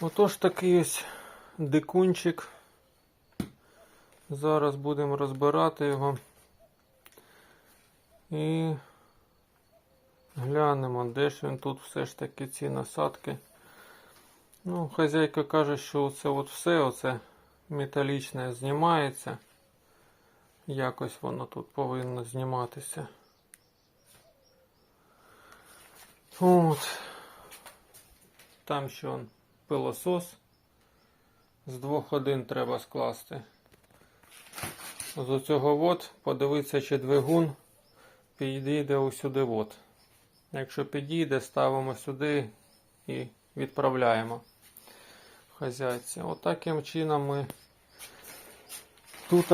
Отож такий ось дикунчик. Зараз будемо розбирати його. І глянемо, де ж він тут все ж таки ці насадки. Ну, хазяйка каже, що це от все оце металічне знімається. Якось воно тут повинно зніматися. От. Там ще он пилосос. З двох один треба скласти. З оцього от подивитися, чи двигун підійде усюди от. Якщо підійде, ставимо сюди і відправляємо хазяйці. От таким чином ми тут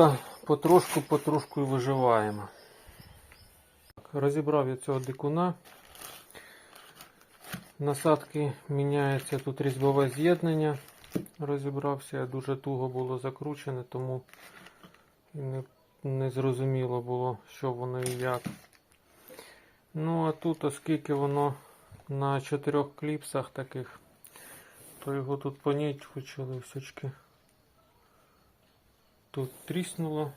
потрошку-потрошку і виживаємо. Розібрав я цього дикуна. Насадки міняється тут різьбове з'єднання. Розібрався, дуже туго було закручене, тому не, не зрозуміло було, що воно і як. Ну, а тут, оскільки воно на чотирьох кліпсах таких, то його тут понять почали всячки. Тут тріснуло,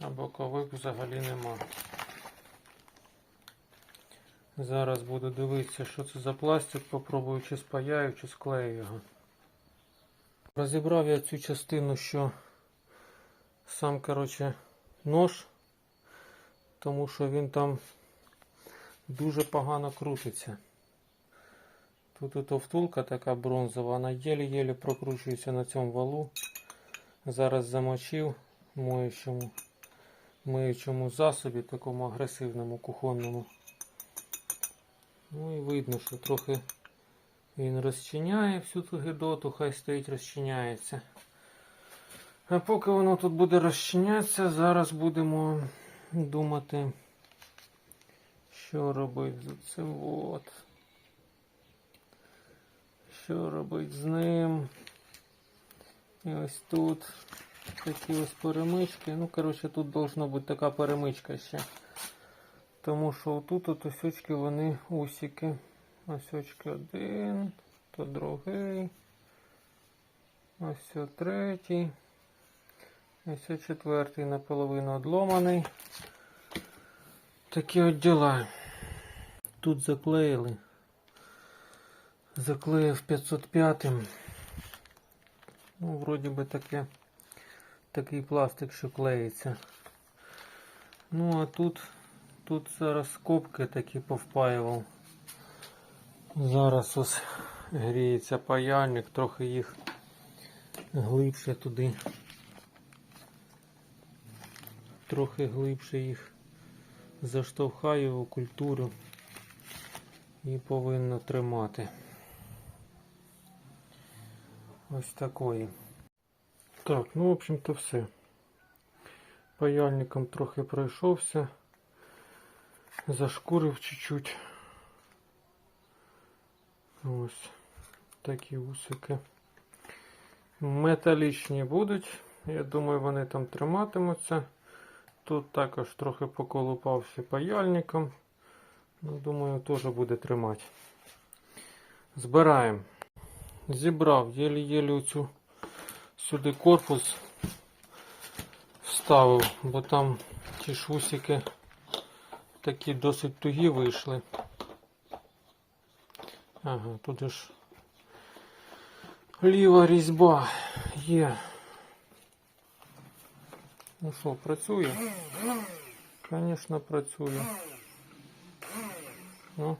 а бокових взагалі нема. Зараз буду дивитися, що це за пластик, попробую чи спаяю, чи склею його. Розібрав я цю частину, що сам, коротше, нож, тому що він там дуже погано крутиться. Тут ото втулка така бронзова, вона єлі-єлі прокручується на цьому валу. Зараз замочив моючому, миючому засобі, такому агресивному кухонному. Ну і видно, що трохи він розчиняє всю ту гидоту, хай стоїть, розчиняється. А поки воно тут буде розчинятися, зараз будемо думати, що робити з цим от. Що робити з ним. І ось тут такі ось перемички. Ну, коротше, тут должна бути така перемичка ще. Тому що тут от осьочки вони усіки. Осьочки один, то другий. Ось третій. Ось четвертий наполовину одломаний. Такі от діла. Тут заклеїли. Заклеїв 505. Ну, вроді би таке. Такий пластик, що клеїться. Ну, а тут Тут зараз скобки такі повпаював. Зараз ось гріється паяльник, трохи їх глибше туди. Трохи глибше їх заштовхаю у культуру і повинно тримати. Ось такої. Так, ну в общем-то все. Паяльником трохи пройшовся зашкурив чуть-чуть. Ось такі усики. Металічні будуть. Я думаю, вони там триматимуться. Тут також трохи поколупався паяльником. Ну, Думаю, теж буде тримати. Збираємо. Зібрав, єлі-єлі оцю сюди корпус вставив, бо там ті шусики такі досить тугі вийшли. Ага, тут ж ліва різьба є. Ну що, працює? Звісно, працює. Ну,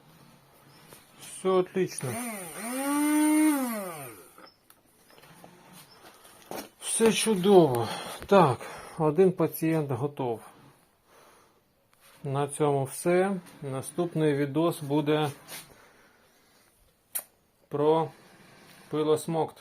все отлично. Все чудово. Так, один пацієнт готов. На цьому все. Наступний відос буде про пилосмокт.